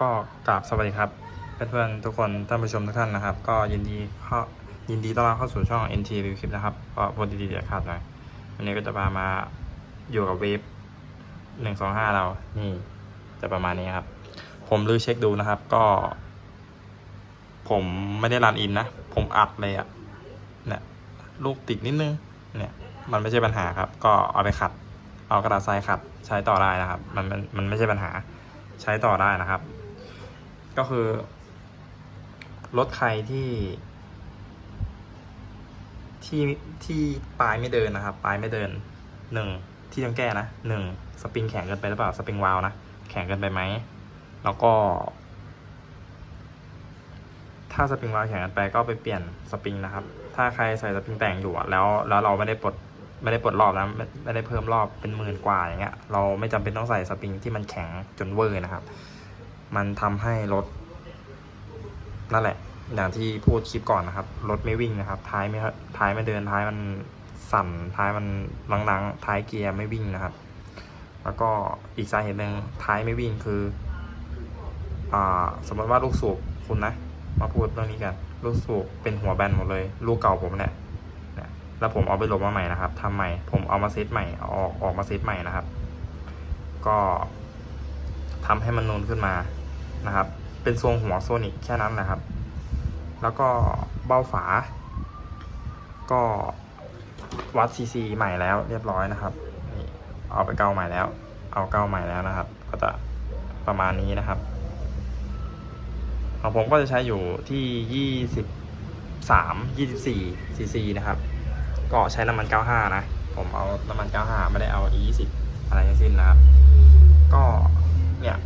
ก็กราบสวัสดีครับเพื่อนๆทุกคนท่านผู้ชมทุกท่านนะครับ ก็ยินดีเข้ายินดีต้อนรับเข้าสู่ช่อง NT Review คลิปนะครับก็พอดีๆเดี๋ยวขาดหน่อยวันนี้ก็จะพามาอยู่กับเวฟหนึ่งสองห้าเรา นี่ จะประมาณนี้ครับ ผมลือเช็คดูนะครับ ก็ ผมไม่ได้รันอินนะ ผมอัดเลยอะเนี่ยลูกติดนิดนึง เนี่ย มันไม่ใช่ปัญหาครับ ก็เอาไปขัด เอากระดาษทรายขัด ใช้ต่อได้นะครับ มันมันมันไม่ใช่ปัญหา ใช้ต่อได้นะครับ ก็คือรถใครที่ ที่ที่ปลายไม่เดินนะครับ ปลายไม่เดินหนึ่งที่ต้องแก้นะหนึ่งสปริงแข็งเกินไปหรือเปล่าสปริงวาล์วนะแข็งเกินไปไหมแล้วก็ ถ้าสปริงวาล์วแข็งเกินไปก็ไปเปลี่ยนสปริงนะครับ ถ้าใครใส่สปริงแต่งอยู่แล้วแล้วเราไม่ได้ปลดไม่ได้ปลดรอบนะไม่ไม่ได้เพิ่มรอบเป็นหมื่นกว่าอย่างเงี้ยเราไม่จำเป็นต้องใส่สปริงที่มันแข็งจนเวอร์นะครับ มันทำให้รถนั่นแหละ อย่างที่พูดคลิปก่อนนะครับ รถไม่วิ่งนะครับ ท้ายไม่ท้ายไม่เดินท้ายมันสั่นท้ายมันลังๆท้ายเกียร์ไม่วิ่งนะครับ แล้วก็อีกสาเหตุหนึ่งท้ายไม่วิ่งคืออ่าสมมติว่าลูกสูบคุณนะ มาพูดเรื่องนี้กันลูกสูบเป็นหัวแบนหมดเลย ลูกเก่าผมเนี่ยแล้วผมเอาไปลบมาใหม่นะครับทำใหม่ผมเอามาเซตใหม่ออกออกมาเซตใหม่นะครับ ก็ทำให้มันนูนขึ้นมา นะครับ เป็นทรงหัวโซนิกแค่นั้นนะครับ แล้วก็เบ้าฝา ก็วัดซีซีใหม่แล้วเรียบร้อยนะครับ เอาไปเก้าใหม่แล้ว เอาเก้าใหม่แล้วนะครับ ก็จะประมาณนี้นะครับ ของผมก็จะใช้อยู่ที่ยี่สิบสามยี่สิบสี่ซีซีนะครับ ก็ใช้น้ำมันเก้าห้านะ ผมเอาน้ำมันเก้าห้าไม่ได้เอา e ยี่สิบอะไรทั้งสิ้นนะครับ ก็เนี่ย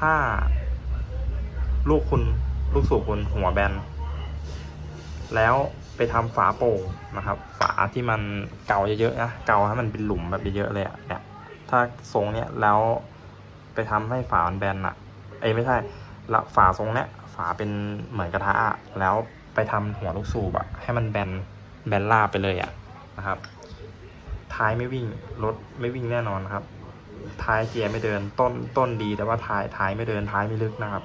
ถ้า ลูกคุณลูกสูบคุณหัวแบน แล้วไปทำฝาโป่งนะครับ ฝาที่มันเก่าเยอะๆนะเก่าให้มันเป็นหลุมแบบเยอะๆเลยอะเนี่ยถ้าทรงเนี้ยแล้วไปทำให้ฝามันแบนอะเอ้ไม่ใช่ละฝาทรงเนี้ยฝาเป็นเหมือนกระทะอะแล้วไปทำหัวลูกสูบอะให้มันแบนแบนราบไปเลยอะนะครับ ท้ายไม่วิ่งรถไม่วิ่งแน่นอนครับ ท้ายเกียร์ไม่เดินต้นต้นดีแต่ว่าท้ายท้ายไม่เดินท้ายไม่ลึกนะครับ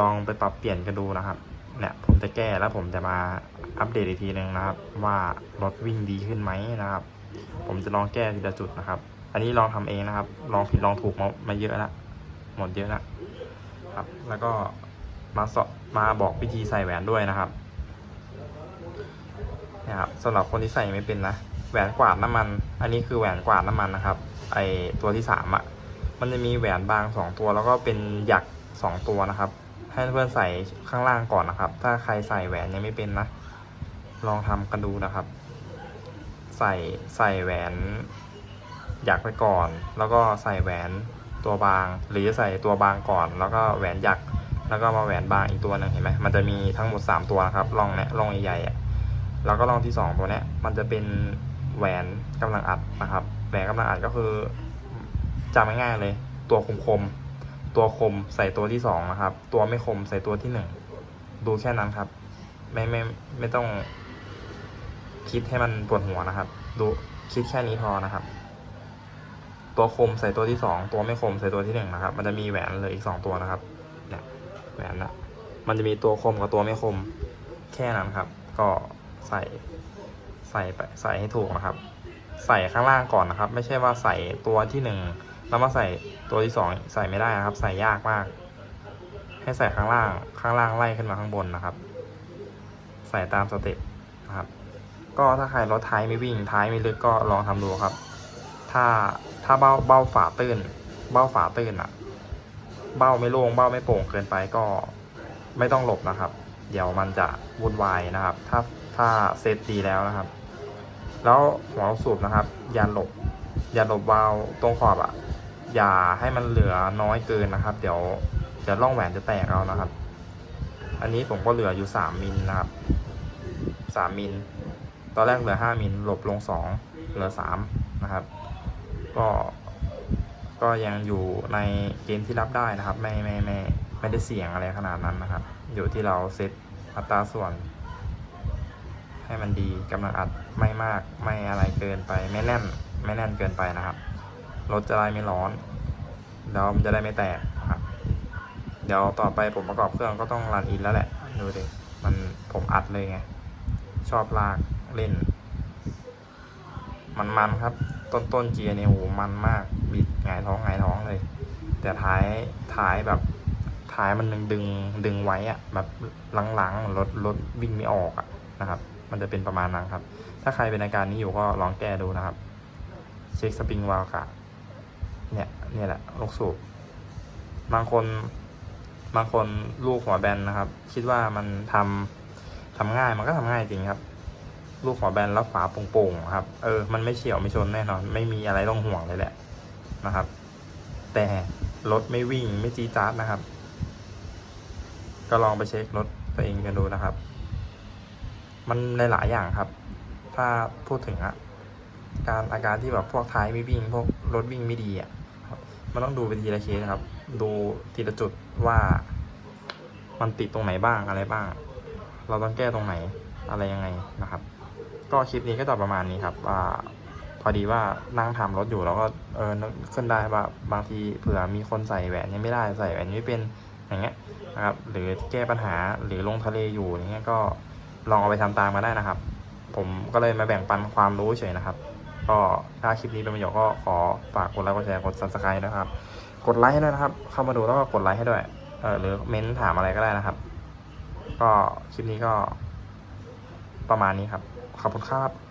ลองไปปรับเปลี่ยนกันดูนะครับเนี่ยผมจะแก้แล้วผมจะมาอัปเดตอีกทีหนึ่งนะครับ ว่ารถวิ่งดีขึ้นไหมนะครับ ผมจะลองแก้ทีละจุดนะครับ อันนี้ลองทำเองนะครับ ลองผิดลองถูกมามาเยอะแล้วหมดเยอะแล้วครับ แล้วก็มาสอบมาบอกวิธีใส่แหวนด้วยนะครับนะครับสำหรับคนที่ใส่ไม่เป็นนะ หวนกวาดน้ำมัน อันนี้คือแหวนกวาดน้ำมันนะครับ ไอตัวที่สามอะ มันจะมีแหวนบางสองตัว แล้วก็เป็นหยักสองตัวนะครับ ให้เพื่อนใส่ข้างล่างก่อนนะครับ ถ้าใครใส่แหวนยังไม่เป็นนะ ลองทำกันดูนะครับ ใส่ใส่แหวนหยักไปก่อน แล้วก็ใส่แหวนตัวบาง หรือใส่ตัวบางก่อน แล้วก็แหวนหยัก แล้วก็มาแหวนบางอีกตัวหนึ่งเห็นไหมมันจะมีทั้งหมดสามตัวนะครับร่องเนี้ยร่องใหญ่ๆอะแล้วก็ร่องที่สองตัวเนี้ยมันจะเป็น แหวนกำลังอัดนะครับ แหวนกำลังอัดก็คือจำง่ายๆเลย ตัวคมๆตัวคมใส่ตัวที่สองนะครับ ตัวไม่คมใส่ตัวที่หนึ่งดูแค่นั้นครับ ไม่ไม่ไม่ต้องคิดให้มันปวดหัวนะครับ ดูคิดแค่นี้พอนะครับ ตัวคมใส่ตัวที่สองตัวไม่คมใส่ตัวที่หนึ่งนะครับ มันจะมีแหวนเลยอีกสองตัวนะครับเนี่ยแหวนนะมันจะมีตัวคมกับตัวไม่คมแค่นั้นครับ ก็ใส่ ใส่ไปใส่ให้ถูกนะครับ ใส่ข้างล่างก่อนนะครับ ไม่ใช่ว่าใส่ตัวที่หนึ่งแล้วมาใส่ตัวที่สองใส่ไม่ได้นะครับ ใส่ยากมาก ให้ใส่ข้างล่างข้างล่างไล่ขึ้นมาข้างบนนะครับ ใส่ตามสเต็ปนะครับ ก็ถ้าใครรถท้ายไม่วิ่งท้ายไม่ลึกก็ลองทำดูครับ ถ้าถ้าเบ้าเบ้าฝาตื้น เบ้าฝาตื้นอะเบ้าไม่โล่งเบ้าไม่โป่งเกินไปก็ไม่ต้องหลบนะครับ เดี๋ยวมันจะวุ่นวายนะครับ ถ้า ถ้าเซตดีแล้วนะครับ แล้วหัวสูบนะครับ อย่าหลบ อย่าหลบวาล์วตรงขอบอะอย่าให้มันเหลือน้อยเกินนะครับ เดี๋ยวเดี๋ยวร่องแหวนจะแตกเอานะครับ อันนี้ผมก็เหลืออยู่สามมิลนะครับสามมิลตอนแรกเหลือห้ามิลหลบลงสองเหลือสามนะครับ ก็ก็ยังอยู่ในเกณฑ์ที่รับได้นะครับ ไม่ไม่ไม่ไม่ได้เสี่ยงอะไรขนาดนั้นนะครับ อยู่ที่เราเซตอัตราส่วน ให้มันดีกำลังอัดไม่มากไม่อะไรเกินไปไม่แน่นไม่แน่นเกินไปนะครับรถจะได้ไม่ร้อนแล้วมันจะได้ไม่แตกนะครับ เดี๋ยวต่อไปผมประกอบเครื่องก็ต้องรันอินแล้วแหละดูดิมันผมอัดเลยไงชอบลากเล่น มันมันครับ ต้นต้นเกียร์เนี่ยโหมันมาก บิดหงายท้องหงายท้องเลย แต่ท้ายท้ายแบบท้ายมันดึงดึงดึงไว้อะแบบหลังๆรถรถวิ่งไม่ออกอะนะครับ มันจะเป็นประมาณนั้นครับ ถ้าใครเป็นอาการนี้อยู่ก็ลองแก้ดูนะครับ เช็คสปริงวาล์วกะเนี่ยเนี่ยแหละลูกสูบบางคนบางคนลูกหัวแบนนะครับ คิดว่ามันทำทำง่ายมันก็ทำง่ายจริงครับ ลูกหัวแบนแล้วฝาโป่งๆครับ เออมันไม่เฉียวไม่ชนแน่นอน ไม่มีอะไรต้องห่วงเลยแหละนะครับ แต่รถไม่วิ่งไม่จีจ๊าดนะครับ ก็ลองไปเช็ครถตัวเองกันดูนะครับ มันในหลายอย่างครับ ถ้าพูดถึงอะการอาการที่แบบพวกท้ายไม่วิ่ง พวกรถวิ่งไม่ดีอะครับมันต้องดูไปทีละเคสนะครับ ดูทีละจุดว่ามันติดตรงไหนบ้างอะไรบ้าง เราต้องแก้ตรงไหนอะไรยังไงนะครับ ก็คลิปนี้ก็จะประมาณนี้ครับว่าพอดีว่านั่งทำรถอยู่แล้วก็เออนึกขึ้นได้ว่าบางทีเผื่อมีคนใส่แหวนยังไม่ได้ใส่แหวนไม่เป็นอย่างเงี้ยนะครับ หรือแก้ปัญหาหรือลงทะเลอยู่อย่างเงี้ยก็ ลองเอาไปทำตามมาได้นะครับ ผมก็เลยมาแบ่งปันความรู้เฉยนะครับ ก็ถ้าคลิปนี้เป็นประโยชน์ก็ขอฝากกดไลค์กดแชร์กดซับสไครต์นะครับ กดไลค์ให้ด้วยนะครับ เข้ามาดูแล้วก็กดไลค์ให้ด้วยเออหรือเม้นถามอะไรก็ได้นะครับ ก็คลิปนี้ก็ประมาณนี้ครับ ขอบคุณครับ